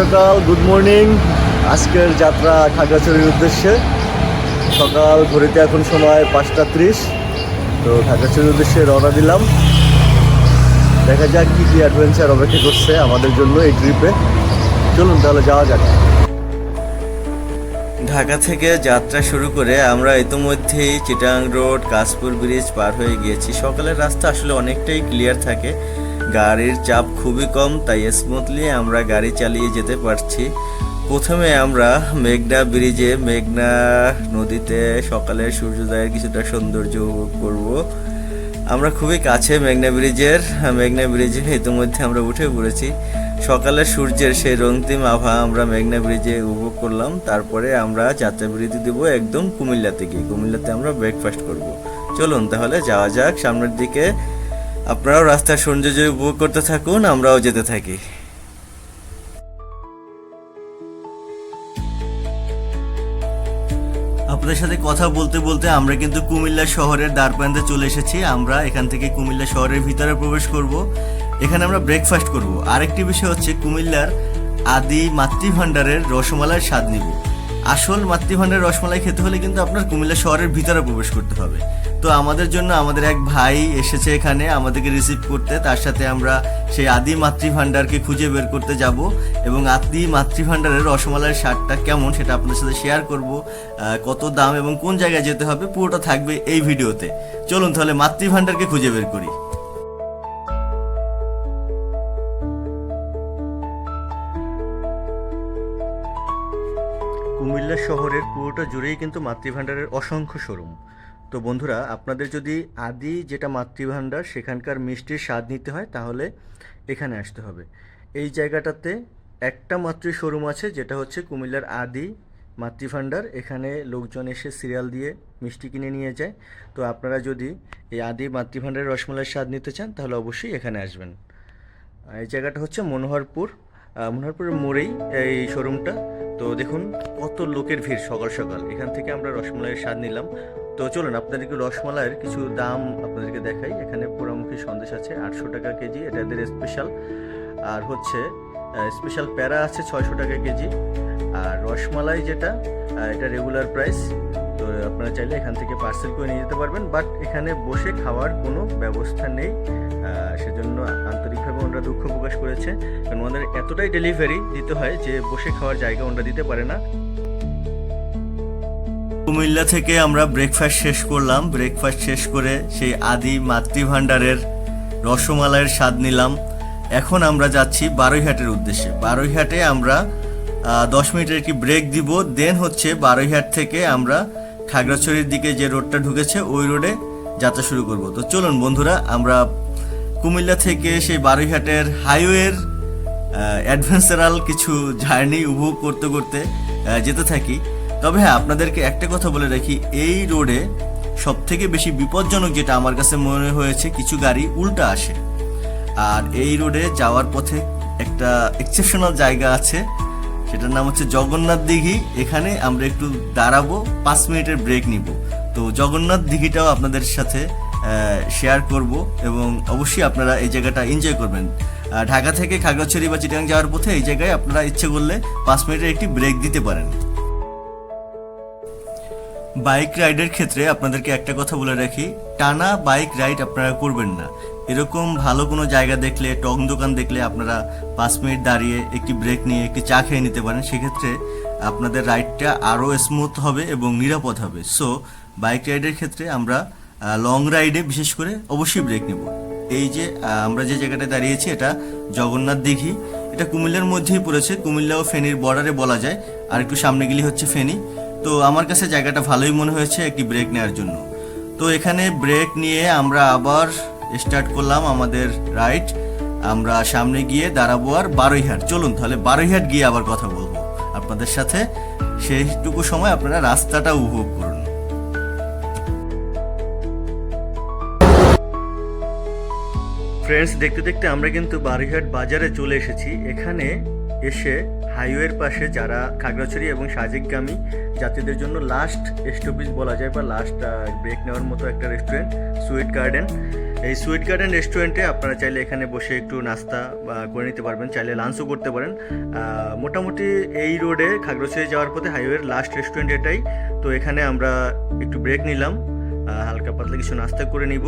সকাল good morning আজকের যাত্রা খাগড়াছড়ির উদ্দেশ্যে। সকাল ঘড়িতে এখন সময় পাঁচটা ত্রিশ। তো খাগড়াছড়ির উদ্দেশ্যে রওনা দিলাম। দেখা যাক কী কী অ্যাডভেঞ্চার অপেক্ষা করছে আমাদের জন্য এই ট্রিপে চলুন তাহলে যাওয়া যাক। ঢাকা থেকে যাত্রা শুরু করে আমরা ইতিমধ্যেই চিটাং রোড, কাশপুর ব্রিজ পার হয়ে গিয়েছি। সকালের রাস্তা আসলে অনেকটাই ক্লিয়ার থাকে। গাড়ির চাপ খুবই কম, তাই স্মুথলি আমরা গাড়ি চালিয়ে যেতে পারছি। প্রথমে আমরা মেঘনা ব্রিজে, মেঘনা নদীতে সকালের সূর্যোদয়ের কিছুটা সৌন্দর্য উপভোগ করব। আমরা খুবই কাছে মেঘনা ব্রিজের, মেঘনা ব্রিজে ইতিমধ্যে আমরা উঠে পড়েছি। সকালের সূর্যের সেই রক্তিম আভা আমরা মেঘনা ব্রিজে উপভোগ করলাম, তারপরে আমরা যাত্রা বিরতি দেব একদম কুমিল্লাতে গিয়ে কুমিল্লাতে আমরা ব্রেকফাস্ট করব। চলুন তাহলে যাওয়া যাক, সামনের দিকে আপনারাও রাস্তার সৌন্দর্য উপভোগ করতে থাকুন, আমরাও যেতে থাকি। আপনাদের সাথে কথা বলতে বলতে আমরা কিন্তু কুমিল্লা শহরের দ্বারপ্রান্তে চলে এসেছি। আমরা এখান থেকে কুমিল্লা শহরের ভিতরে প্রবেশ করব। এখানে আমরা ব্রেকফাস্ট করব। আরেকটি বিষয় হচ্ছে কুমিল্লার আদি মাতৃভাণ্ডারের রসমালাইয়ের স্বাদ নিব। আসল মাতৃভাণ্ডারের রসমালাই খেতে হলে কিন্তু আপনার কুমিল্লা শহরের ভিতরে প্রবেশ করতে হবে। তো আমাদের জন্য আমাদের এক ভাই এসেছে এখানে, আমাদেরকে রিসিভ করতে। তার সাথে আমরা সেই আদি মাতৃভাণ্ডারকে খুঁজে বের করতে যাব এবং আদি মাতৃভাণ্ডারের রসমালাইয়ের স্বাদটা কেমন সেটা আপনার সাথে শেয়ার করব কত দাম এবং কোন জায়গায় যেতে হবে, পুরোটা থাকবে এই ভিডিওতে। চলুন তাহলে মাতৃভাণ্ডারকে খুঁজে বের করি। কুমিল্লা শহরের পুরোটা জুড়েই কিন্তু মাতৃভাণ্ডারের অসংখ্য শোরুম। তো বন্ধুরা, আপনাদের যদি আদি যেটা মাতৃভাণ্ডার, সেখানকার মিষ্টির স্বাদ নিতে হয়, তাহলে এখানে আসতে হবে। এই জায়গাটাতে একটা মাত্র শোরুম আছে, যেটা হচ্ছে কুমিল্লার আদি মাতৃভাণ্ডার। এখানে লোকজন এসে সিরিয়াল দিয়ে মিষ্টি কিনে নিয়ে যায়। তো আপনারা যদি এই আদি মাতৃভাণ্ডারের রসমলাইয়ের স্বাদ নিতে চান, তাহলে অবশ্যই এখানে আসবেন। এই জায়গাটা হচ্ছে মনোহরপুর। মনোহরপুরের মোড়েই এই শোরুমটা। তো দেখুন, কত লোকের ভিড় সকাল সকাল। এখান থেকে আমরা রসমালাইয়ের স্বাদ নিলাম। তো চলুন, আপনাদেরকে রসমালাইয়ের কিছু দাম আপনাদেরকে দেখাই। এখানে পোড়ামুখী সন্দেশ আছে আটশো টাকা কেজি, এটা স্পেশাল আর হচ্ছে স্পেশাল প্যারা আছে ছয়শো টাকা কেজি। আর রসমালাই যেটা এটা রেগুলার প্রাইস তো আপনারা চাইলে এখান থেকে পার্সেল করে নিয়ে যেতে পারবেন। বাট এখানে বসে খাওয়ার কোনো ব্যবস্থা নেই। সেজন্য আন্তরিকভাবে ওনারা দুঃখ প্রকাশ করেছে। কারণ ওনাদের এতটাই ডেলিভারি দিতে হয় যে বসে খাওয়ার জায়গা ওনারা দিতে পারে না। কুমিল্লা থেকে আমরা ব্রেকফাস্ট শেষ করলাম। ব্রেকফাস্ট শেষ করে সেই আদি মাতৃভাণ্ডারের রসমালাইয়ের স্বাদ নিলাম। এখন আমরা যাচ্ছি বারৈহাটের উদ্দেশ্যে। বারৈহাটে আমরা দশ মিনিটের একটি ব্রেক দিব দেন হচ্ছে বারৈহাট থেকে আমরা খাগড়াছড়ির দিকে যে রোডটা ঢুকেছে, ওই রোডে যাত্রা শুরু করব। তো চলুন বন্ধুরা, আমরা কুমিল্লা থেকে সেই বারৈহাটের হাইওয়ের অ্যাডভেঞ্চারাল কিছু জার্নি উপভোগ করতে করতে যেতে থাকি। তবে হ্যাঁ আপনাদেরকে একটা কথা বলে রাখি, এই রোডে সব থেকে বেশি বিপজ্জনক যেটা আমার কাছে মনে হয়েছে, কিছু গাড়ি উল্টা আসে। আর এই রোডে যাওয়ার পথে একটা এক্সেপশনাল জায়গা আছে। সেটার নাম হচ্ছে জগন্নাথ দিঘি। এখানে আমরা একটু দাঁড়াবো, পাঁচ মিনিটের ব্রেক নিব। তো জগন্নাথ দিঘিটাও আপনাদের সাথে শেয়ার করব এবং অবশ্যই আপনারা এই জায়গাটা এনজয় করবেন। ঢাকা থেকে খাগড়াছড়ি বা চিটাং যাওয়ার পথে এই জায়গায় আপনারা ইচ্ছে করলে পাঁচ মিনিটের একটি ব্রেক দিতে পারেন। বাইক রাইডের ক্ষেত্রে আপনাদেরকে একটা কথা বলে রাখি, টানা বাইক রাইড আপনারা করবেন না। এরকম ভালো কোনো জায়গা দেখলে টং দোকান দেখলে আপনারা পাঁচ মিনিট দাঁড়িয়ে একটি ব্রেক নিয়ে একটি চা খেয়ে নিতে পারেন। সেক্ষেত্রে আপনাদের রাইডটা আরও স্মুথ হবে এবং নিরাপদ হবে। সো বাইক রাইডের ক্ষেত্রে আমরা লং রাইডে বিশেষ করে অবশ্যই ব্রেক নেব। এই যে আমরা যে জায়গাটায় দাঁড়িয়েছি, এটা জগন্নাথ দিঘি। এটা কুমিল্লার মধ্যেই পড়েছে। কুমিল্লা ও ফেনীর বর্ডারে বলা যায়। আর একটু সামনে গেলে হচ্ছে ফেনী। তো আমার কাছে জায়গাটা ভালোই মনে হয়েছে একটি ব্রেক নেওয়ার জন্য। তো এখানে ব্রেক নিয়ে আমরা আবার স্টার্ট করলাম আমাদের রাইড। আমরা সামনে গিয়ে দাঁড়াবো আর বারোইহাট। চলুন তাহলে বারোইহাট গিয়ে আবার কথা বলব আপনাদের সাথে। সেইটুকু সময় আপনারা রাস্তাটা উপভোগ করুন। ফ্রেন্ডস দেখতে দেখতে আমরা কিন্তু বারৈহাট বাজারে চলে এসেছি। এখানে এসে হাইওয়ের পাশে যারা খাগড়াছড়ি এবং সাজেকগামী যাত্রীদের জন্য লাস্ট স্টপেজ বলা যায় বা লাস্ট ব্রেক নেওয়ার মতো একটা রেস্টুরেন্ট সুইট গার্ডেন এই সুইট গার্ডেন রেস্টুরেন্টে আপনারা চাইলে এখানে বসে একটু নাস্তা, বা করে নিতে পারবেন, চাইলে লাঞ্চও করতে পারেন। মোটামুটি এই রোডে খাগড়াছড়ি যাওয়ার পথে হাইওয়ের লাস্ট রেস্টুরেন্ট এটাই। তো এখানে আমরা একটু ব্রেক নিলাম হালকা পাতলা কিছু নাস্তা করে নিব।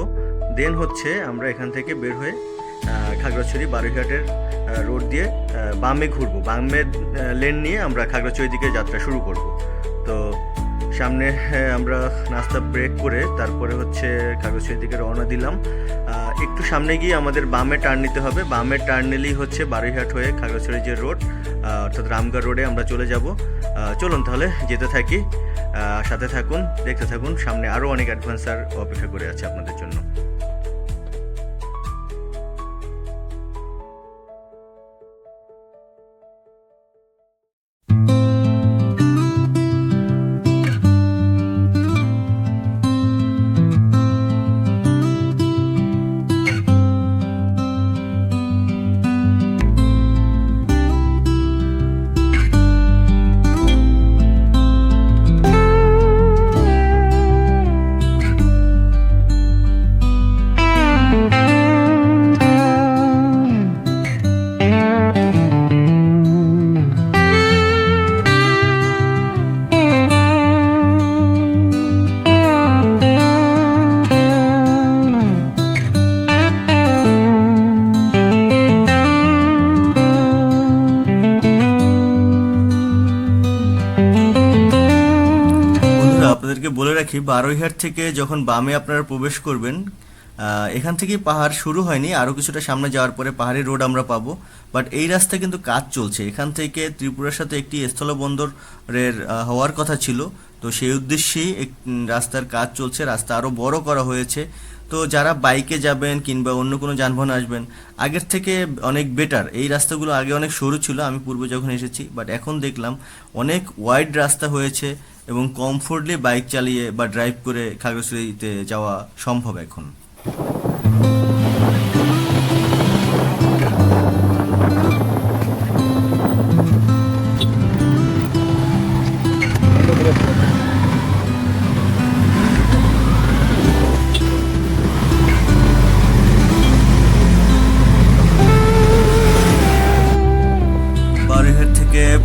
দেন হচ্ছে আমরা এখান থেকে বের হয়ে খাগড়াছড়ি বারুইঘাটের রোড দিয়ে বামে ঘুরবো। বামের লেন নিয়ে আমরা খাগড়াছড়ির দিকে যাত্রা শুরু করব। সামনে হ্যাঁ, আমরা নাস্তা ব্রেক করে তারপরে হচ্ছে কাগজের দিকে রওনা দিলাম। একটু সামনে গিয়ে আমাদের বামে টার্ন নিতে হবে। বামে টার্ন নিলেই হচ্ছে বারুইহাট হয়ে খাগড়াছড়ি যে রোড অর্থাৎ রামগড় রোডে আমরা চলে যাব। চলুন তাহলে যেতে থাকি। সাথে থাকুন দেখতে থাকুন। সামনে আরও অনেক অ্যাডভেঞ্চার অপেক্ষা করে আছে আপনাদের জন্য। রাখি বারোইহাট থেকে যখন বামে আপনারা প্রবেশ করবেন এখান থেকেই পাহাড় শুরু হয়নি আরও কিছুটা সামনে যাওয়ার পরে পাহাড়ি রোড আমরা পাবো। বাট এই রাস্তা কিন্তু কাজ চলছে। এখান থেকে ত্রিপুরার সাথে একটি স্থলবন্দরের হওয়ার কথা ছিল। তো সেই উদ্দেশ্যেই রাস্তার কাজ চলছে। রাস্তা আরও বড় করা হয়েছে। তো যারা বাইকে যাবেন কিংবা অন্য কোনো যানবাহন আসবেন, আগের থেকে অনেক বেটার। এই রাস্তাগুলো আগে অনেক সরু ছিল, আমি পূর্বে যখন এসেছি, বাট এখন দেখলাম অনেক ওয়াইড রাস্তা হয়েছে। এবং কমফোর্টলি বাইক চালিয়ে বা ড্রাইভ করে খাগড়াছড়িতে যাওয়া সম্ভব এখন।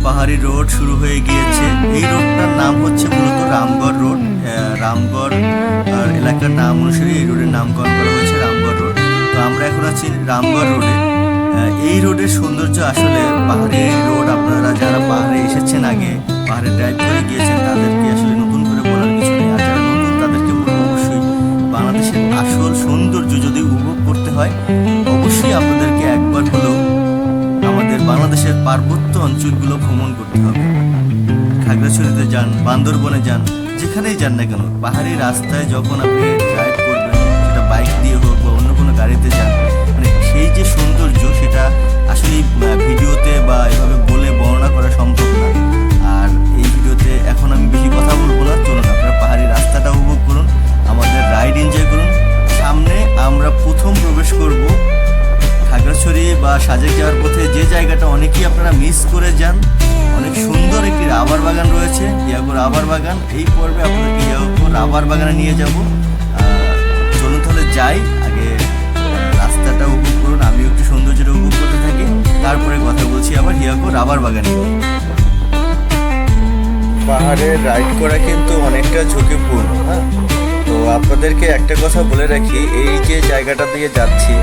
পাহাড়ি রোড শুরু হয়ে আছি রামগড় রোডে। এই রোডের সৌন্দর্য আসলে পাহাড়ি রোড, আপনারা যারা পাহাড়ে এসেছেন আগে, পাহাড়ে ড্রাইভ করে গিয়েছেন, তাদেরকে আসলে নতুন করে বলার কিছু নেই। আর যারা নতুন, তাদেরকে বলব অবশ্যই বাংলাদেশের আসল সৌন্দর্য যদি উপভোগ করতে হয়, অবশ্যই আপনাদেরকে একবার হলেও আমাদের বাংলাদেশের পার্বত্য অঞ্চলগুলো ভ্রমণ করতে হবে। খাগড়াছড়িতে যান, বান্দরবনে যান, যেখানেই যান না কেন, পাহাড়ি রাস্তায় যখন আপনি ড্রাইভ করবেন, সেটা বাইক দিয়ে হোক বা অন্য কোনো গাড়িতে যান আসলে ভিডিওতে বা এভাবে বলে বর্ণনা করা সম্ভব না। আর এই ভিডিওতে এখন আমি বেশি কথা বলব না। চলুন, আপনারা পাহাড়ি রাস্তাটা উপভোগ করুন, আমাদের রাইড এনজয় করুন। সামনে আমরা প্রথম প্রবেশ করব খাগড়াছড়ি বা সাজেক যাওয়ার পথে। যে জায়গাটা অনেকেই আপনারা মিস করে যান। অনেক সুন্দর একটি রাবার বাগান রয়েছে ইয়াগো রাবার বাগান। এই পর্বে আপনাদেরকে ইয়াগো রাবার বাগানে নিয়ে যাব। হিয়াগো রাবার বাগানে। পাহাড়ে রাইড করা কিন্তু অনেকটা ঝুঁকিপূর্ণ হ্যাঁ? তো আপনাদেরকে একটা কথা বলে রাখি, এই যে জায়গাটা দিয়ে যাচ্ছি,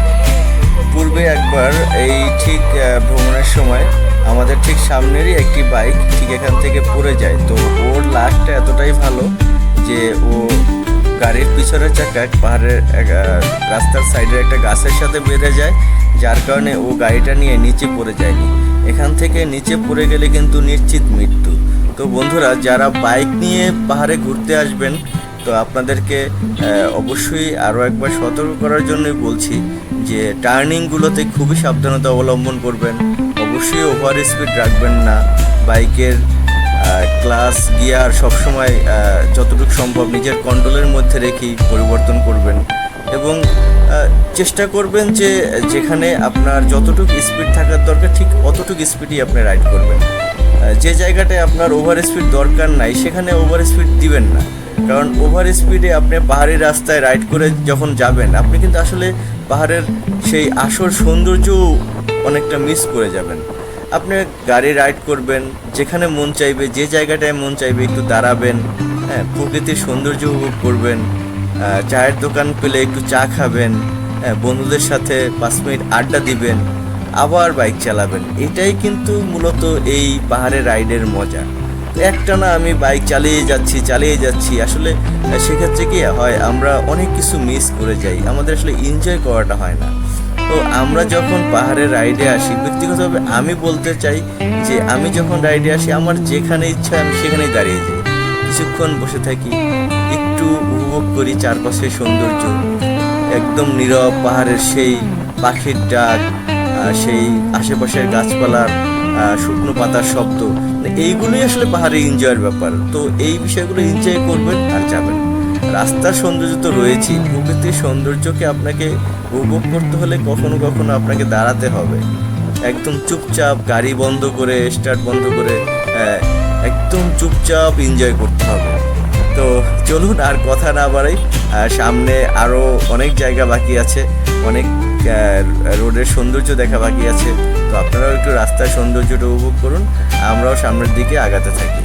পূর্বে একবার এই ঠিক ভ্রমণের সময় আমাদের ঠিক সামনেরই একটি বাইক ঠিক এখান থেকে পড়ে যায়। তো ওর লাকটা এতটাই ভালো যে ও গাড়ির পিছনের চাকা পাহাড়ের রাস্তার সাইডের একটা গাছের সাথে বেঁধে যায়, যার কারণে ও গাড়িটা নিয়ে নিচে পড়ে যায়নি। এখান থেকে নিচে পড়ে গেলে কিন্তু নিশ্চিত মৃত্যু। তো বন্ধুরা, যারা বাইক নিয়ে পাহাড়ে ঘুরতে আসবেন, তো আপনাদেরকে অবশ্যই আরও একবার সতর্ক করার জন্যই বলছি যে, টার্নিংগুলোতে খুবই সাবধানতা অবলম্বন করবেন। অবশ্যই ওভার স্পিড রাখবেন না। বাইকের ক্লাস গিয়ার সবসময় যতটুকু সম্ভব নিজের কন্ট্রোলের মধ্যে রেখেই পরিবর্তন করবেন। এবং চেষ্টা করবেন যে যেখানে আপনার যতটুকু স্পিড থাকার দরকার, ঠিক অতটুকু স্পিডই আপনি রাইড করবেন। যে জায়গাটায় আপনার ওভার স্পিড দরকার নাই, সেখানে ওভার স্পিড দিবেন না। কারণ ওভার স্পিডে আপনি পাহাড়ি রাস্তায় রাইড করে যখন যাবেন, আপনি কিন্তু আসলে পাহাড়ের সেই আসল সৌন্দর্য অনেকটা মিস করে যাবেন। আপনি গাড়ি রাইড করবেন, যেখানে মন চাইবে, যে জায়গাটায় মন চাইবে, একটু দাঁড়াবেন হ্যাঁ প্রকৃতির সৌন্দর্য উপভোগ করবেন। চায়ের দোকান পেলে একটু চা খাবেন বন্ধুদের সাথে পাঁচ মিনিট আড্ডা দিবেন, আবার বাইক চালাবেন। এটাই কিন্তু মূলত এই পাহাড়ে রাইডের মজা। একটানা আমি বাইক চালিয়ে যাচ্ছি চালিয়ে যাচ্ছি। আসলে সেক্ষেত্রে কি হয়, আমরা অনেক কিছু মিস করে যাই। আমাদের আসলে এনজয় করাটা হয় না। তো আমরা যখন পাহাড়ে রাইডে আসি, ব্যক্তিগতভাবে আমি বলতে চাই যে, আমি যখন রাইডে আসি, আমার যেখানে ইচ্ছা আমি সেখানেই দাঁড়িয়ে যাই। কিছুক্ষণ বসে থাকি একটু উপভোগ করি চারপাশের সৌন্দর্য। একদম নীরব পাহাড়ের সেই পাখির ডাক সেই আশেপাশের গাছপালার শুকনো পাতার শব্দ। মানে এইগুলোই আসলে পাহাড়ে এনজয়ের ব্যাপার। তো এই বিষয়গুলো এনজয় করবেন আর যাবেন। রাস্তার সৌন্দর্য তো রয়েছেই। প্রকৃতির সৌন্দর্যকে আপনাকে উপভোগ করতে হলে কখনো কখনো আপনাকে দাঁড়াতে হবে। একদম চুপচাপ গাড়ি বন্ধ করে, স্টার্ট বন্ধ করে একদম চুপচাপ এনজয় করতে হবে। তো চলুন আর কথা না বাড়াই। সামনে আরও অনেক জায়গা বাকি আছে, অনেক রোডের সৌন্দর্য দেখা বাকি আছে। তো আপনারাও একটু রাস্তার সৌন্দর্যটা উপভোগ করুন, আমরাও সামনের দিকে আগাতে থাকি।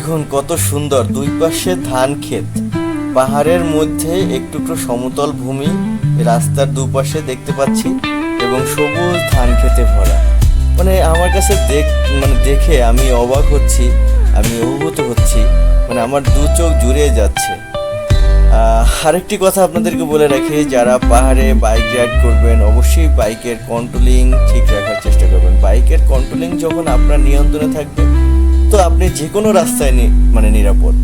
দেখুন কত সুন্দর। দুই পাশে ধান ক্ষেত। পাহাড়ের মধ্যে একটু একটু সমতল ভূমি। রাস্তার দুপাশে দেখতে পাচ্ছি এবং সবুজ ধান খেতে ভরা। মানে আমার কাছে দেখ মানে দেখে আমি অবাক হচ্ছি, আমি অভিভূত হচ্ছি। মানে আমার দু চোখ জুড়ে যাচ্ছে। আরেকটি কথা আপনাদেরকে বলে রাখি, যারা পাহাড়ে বাইক রাইড করবেন, অবশ্যই বাইকের কন্ট্রোলিং ঠিক রাখার চেষ্টা করবেন। বাইকের কন্ট্রোলিং যখন আপনার নিয়ন্ত্রণে থাকবে তো আপনি যে কোনো রাস্তায় মানে নিরাপদ।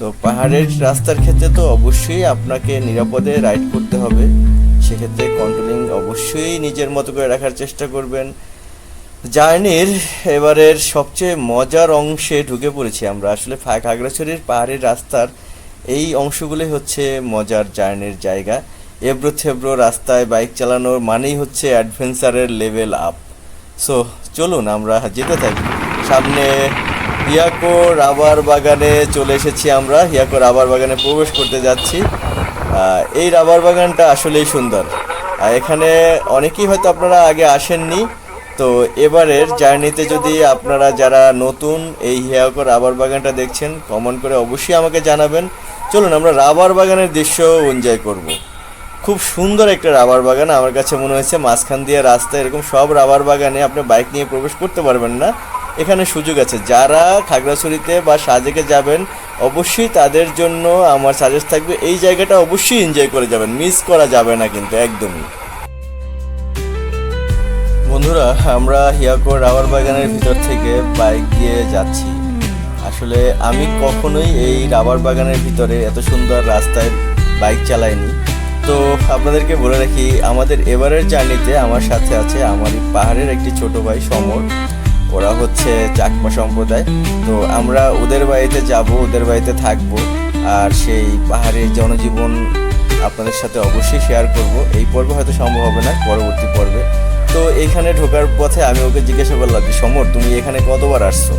তো পাহাড়ের রাস্তার ক্ষেত্রে তো অবশ্যই আপনাকে নিরাপদে রাইড করতে হবে। সেক্ষেত্রে কন্ট্রোলিং অবশ্যই নিজের মতো করে রাখার চেষ্টা করবেন। জার্নির এবারের সবচেয়ে মজার অংশে ঢুকে পড়েছি আমরা। আসলে খাগড়াছড়ির পাহাড়ের রাস্তার এই অংশগুলোই হচ্ছে মজার জার্নির জায়গা। এবড়ো থেবড়ো রাস্তায় বাইক চালানোর মানেই হচ্ছে অ্যাডভেঞ্চারের লেভেল আপ সো চলুন আমরা যেতে থাকি। সামনে হিয়াকো রাবার বাগানে চলে এসেছি আমরা। হিয়াকো রাবার বাগানে প্রবেশ করতে যাচ্ছি। এই রাবার বাগানটা আসলেই সুন্দর। এখানে অনেকেই হয়তো আপনারা আগে আসেননি। তো এবারের জার্নিতে যদি আপনারা যারা নতুন এই হিয়াকো রাবার বাগানটা দেখছেন, কমেন্ট করে অবশ্যই আমাকে জানাবেন। চলুন, আমরা রাবার বাগানের দৃশ্য এনজয় করব। খুব সুন্দর একটা রাবার বাগান। আমার কাছে মনে হয়েছে মাঝখান দিয়ে রাস্তা এরকম সব রাবার বাগানে আপনি বাইক নিয়ে প্রবেশ করতে পারবেন না। এখানে সুযোগ আছে। যারা খাগড়াছড়িতে বা সাজেকে যাবেন, অবশ্যই তাদের জন্য আমার সাজেস্ট থাকবে, এই জায়গাটা অবশ্যই এনজয় করে যাবেন। মিস করা যাবে না কিন্তু, একদমই। বন্ধুরা, আমরা হিয়াকোর রাবার বাগানের ভিতর থেকে বাইক দিয়ে যাচ্ছি। আসলে আমি কখনোই এই রাবার বাগানের ভিতরে এত সুন্দর রাস্তায় বাইক চালাইনি। তো আপনাদেরকে বলে রাখি, আমাদের এবারের জার্নিতে আমার সাথে আছে আমার পাহাড়ের একটি ছোট ভাই সমর। ওরা হচ্ছে চাকমা সম্প্রদায়। তো আমরা ওদের বাড়িতে যাব, ওদের বাড়িতে থাকব। আর সেই পাহাড়ের জনজীবন আপনাদের সাথে অবশ্যই শেয়ার করব। এই পর্বে হয়তো সম্ভব হবে না, পরবর্তী পর্বে। তো এখানে ঢোকার পথে আমি ওকে জিজ্ঞাসা করলাম যে, সমর, তুমি এখানে কতবার আসছো?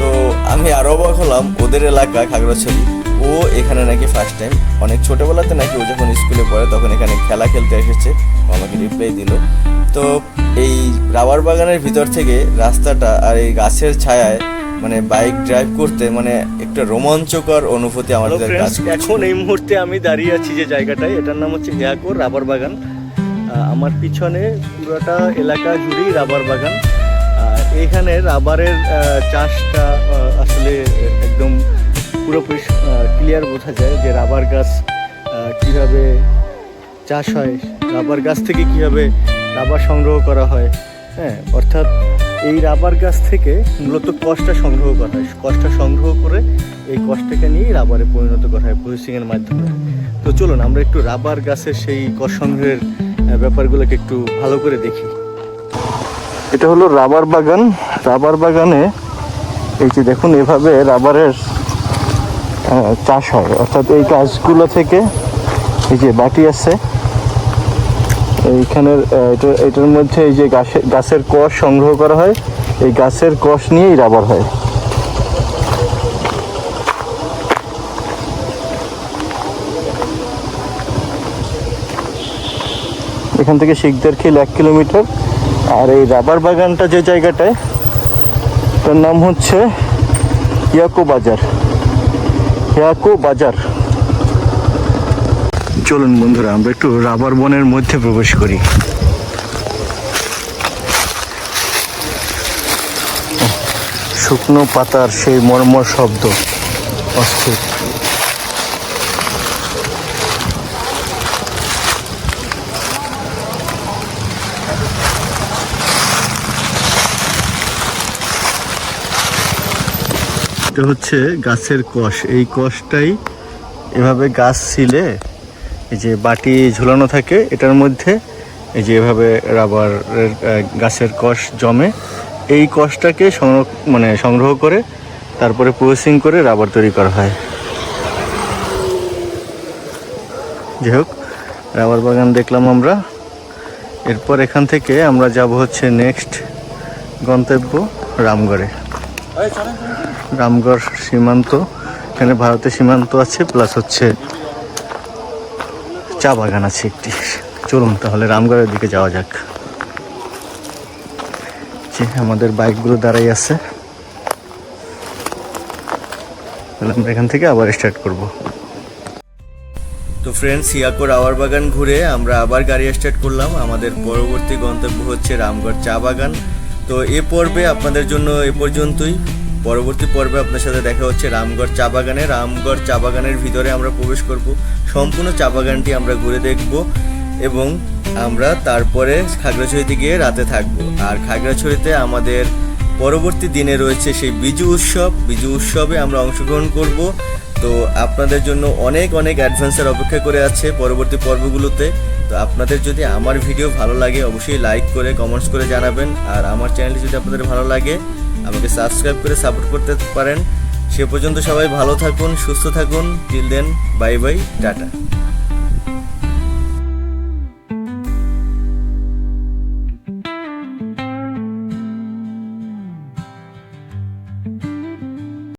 তো আমি আরও অবাক হলাম, ওদের এলাকা খাগড়াছড়ি। ও এখানে নাকি ফার্স্ট টাইম অনেক ছোটোবেলাতে নাকি ও যখন স্কুলে পড়ে তখন এখানে খেলা খেলতে এসেছে। আমাকে রিপ্লাই দিল। তো এই রাবার বাগানের ভিতর থেকে রাস্তাটা আর এই গাছের ছায়ায় মানে বাইক ড্রাইভ করতে মানে একটা রোমাঞ্চকর অনুভূতি আমাদের এখন এই মুহূর্তে আমি দাঁড়িয়ে আছি যে জায়গাটায়। এটার নাম হচ্ছে হেয়াকোর রাবার বাগান। আমার পিছনে পুরোটা এলাকা জুড়েই রাবার বাগান। আর এইখানে রাবারের চাষটা আসলে একদম পুরোপুরি ক্লিয়ার বোঝা যায় যে রাবার গাছ কীভাবে চাষ হয়, রাবার গাছ থেকে কীভাবে রাবার সংগ্রহ করা হয় হ্যাঁ অর্থাৎ এই রাবার গাছ থেকে মূলত কষ্টা সংগ্রহ করা হয়। কষ্টা সংগ্রহ করে এই কষ্টটাকে নিয়েই রাবারে পরিণত করা হয় প্রসেসিংয়ের মাধ্যমে। তো চলুন, আমরা একটু রাবার গাছের সেই কষ সংগ্রহের ব্যাপারগুলোকে একটু ভালো করে দেখি। এটা হলো রাবার বাগান। রাবার বাগানে এই যে দেখুন, এভাবে রাবারের চাষ হয়। অর্থাৎ এই গাছগুলো থেকে এই যে বাটি আছে, এইখানের এটা, এটার মধ্যে এই যে গাছের গাছের কষ সংগ্রহ করা হয়। এই গাছের কষ নিয়েই রাবার হয়। এখান থেকে শিখদের খিল, এক কিলোমিটার। আর এই রাবার বাগানটা যে জায়গাটায়, তার নাম হচ্ছে ইয়াকো বাজার ইয়াকো বাজার। চলুন বন্ধুরা আমরা একটু রাবার বনের মধ্যে প্রবেশ করি। শুকনো পাতার সেই মর্ম শব্দ অস্থির। এটা হচ্ছে গাছের কষ। এই কষটাই এভাবে গাছ ছিলে, এই যে বাটি ঝুলানো থাকে, এটার মধ্যে এই যে এভাবে রাবারের গাছের কষ জমে, এই কষটাকে সংরক মানে সংগ্রহ করে তারপরে প্রসেসিং করে রাবার তৈরি করা হয়। যাই হোক, রাবার বাগান দেখলাম আমরা। এরপর এখান থেকে আমরা যাব হচ্ছে নেক্সট গন্তব্য রামগড়ে। রামগড় সীমান্ত, এখানে ভারতের সীমান্ত আছে প্লাস হচ্ছে চা বাগান আছে একটি। চলুন তাহলে রামগড়ের দিকে যাওয়া যাক। যে আমাদের বাইকগুলো দাঁড়াই আছে। আমরা এখান থেকে আবার স্টার্ট করব। তো ফ্রেন্ডস সিয়াকোর আওয়ার বাগান ঘুরে আমরা আবার গাড়ি স্টার্ট করলাম। আমাদের পরবর্তী গন্তব্য হচ্ছে রামগড় চা বাগান। তো এ পর্বে আপনাদের জন্য এ পর্যন্তই। পরবর্তী পর্বে আপনার সাথে দেখা হচ্ছে রামগড় চা বাগানে। রামগড় চা বাগানের ভিতরে আমরা প্রবেশ করব। সম্পূর্ণ চা বাগানটি আমরা ঘুরে দেখব এবং আমরা তারপরে খাগড়াছড়িতে গিয়ে রাতে থাকব। আর খাগড়াছড়িতে আমাদের পরবর্তী দিনে রয়েছে সেই বিজু উৎসব। বিজু উৎসবে আমরা অংশগ্রহণ করব। তো আপনাদের জন্য অনেক অনেক অ্যাডভেঞ্চার অপেক্ষা করে আছে পরবর্তী পর্বগুলোতে। তো আপনাদের যদি আমার ভিডিও ভালো লাগে, অবশ্যই লাইক করে, কমেন্টস করে জানাবেন। আর আমার চ্যানেলটি যদি আপনাদের ভালো লাগে আমাকে সাবস্ক্রাইব করে সাপোর্ট করতে পারেন। সে পর্যন্ত সবাই ভালো থাকুন, সুস্থ থাকুন। Till then bye bye tata.